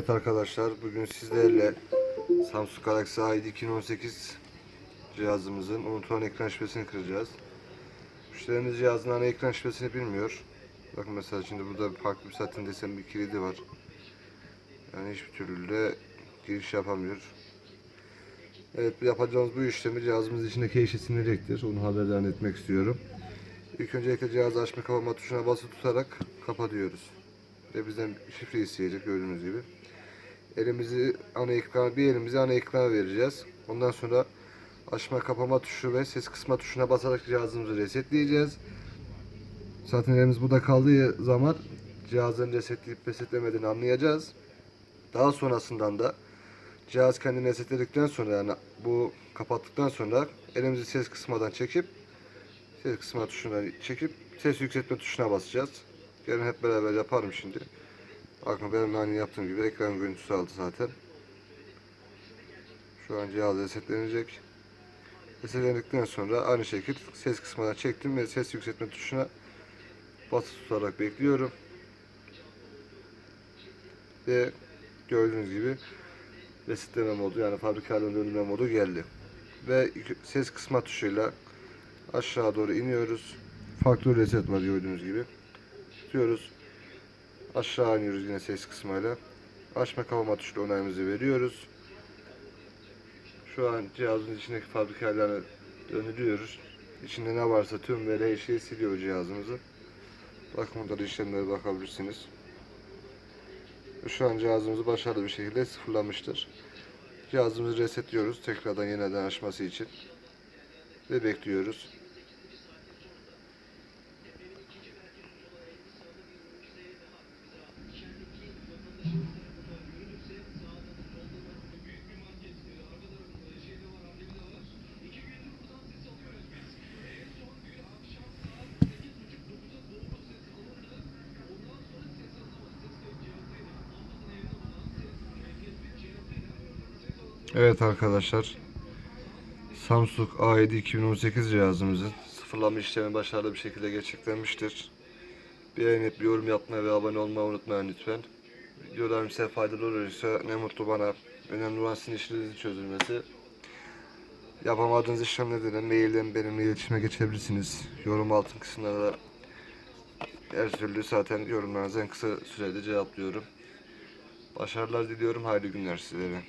Evet arkadaşlar bugün sizlerle Samsung Galaxy A7 2018 cihazımızın unutulan ekran şifresini kıracağız. Müşterimiz cihazın ana ekran şifresini bilmiyor. Bakın mesela şimdi burada farklı bir satin desen bir kilidi var. Yani hiçbir türlü de giriş yapamıyor. Evet yapacağımız bu işlemi cihazımız içindeki eşi silinecektir. Onu haberdar etmek istiyorum. İlk öncelikle cihazı açma kapama tuşuna basılı tutarak kapatıyoruz. Ve bizden şifre isteyecek gördüğünüz gibi. Elimizi ana ekrana, bir elimizi ana ekrana vereceğiz. Ondan sonra açma kapama tuşu ve ses kısma tuşuna basarak cihazımızı resetleyeceğiz. Zaten elimiz burada kaldığı zaman cihazın resetleyip resetlemediğini anlayacağız. Daha sonrasından da cihaz kendini resetledikten sonra yani bu kapattıktan sonra elimizi ses kısmadan çekip ses kısma tuşuna çekip ses yükseltme tuşuna basacağız. Gelin hep beraber yapalım şimdi. Bakın benim aynı yaptığım gibi ekran görüntüsü aldı zaten. Şu an cihaz resetlenecek. Resetlendikten sonra aynı şekilde ses kısmına çektim ve ses yükseltme tuşuna basılı tutarak bekliyorum. Ve gördüğünüz gibi resetleme modu yani fabrikadan dönme modu geldi. Ve ses kısma tuşuyla aşağı doğru iniyoruz. Faktör reset var gördüğünüz gibi. Tutuyoruz. Aşağı iniyoruz yine ses kısmıyla. Açma kapama tuşuyla onayımızı veriyoruz. Şu an cihazın içindeki fabrika ayarlarını döndürüyoruz. İçinde ne varsa tüm ve her şeyi siliyor cihazımızı. Bakın işlemlere bakabilirsiniz. Şu an cihazımızı başarılı bir şekilde sıfırlamıştır. Cihazımızı resetliyoruz tekrardan yeniden açması için. Ve bekliyoruz. Evet arkadaşlar. Samsung A7 2018 cihazımızın sıfırlama işlemi başarılı bir şekilde gerçekleşmiştir. Beğenip yorum yapmayı ve abone olmayı unutmayın lütfen. Videolarım size faydalı olursa ne mutlu bana. Önemli olan sizin işlerinizin çözülmesi. Yapamadığınız işlemlerde de mailden benimle iletişime geçebilirsiniz. Yorum altın kısımlara da her türlü zaten yorumlarınızı en kısa sürede cevaplıyorum. Başarılar diliyorum. Hayırlı günler sizlere.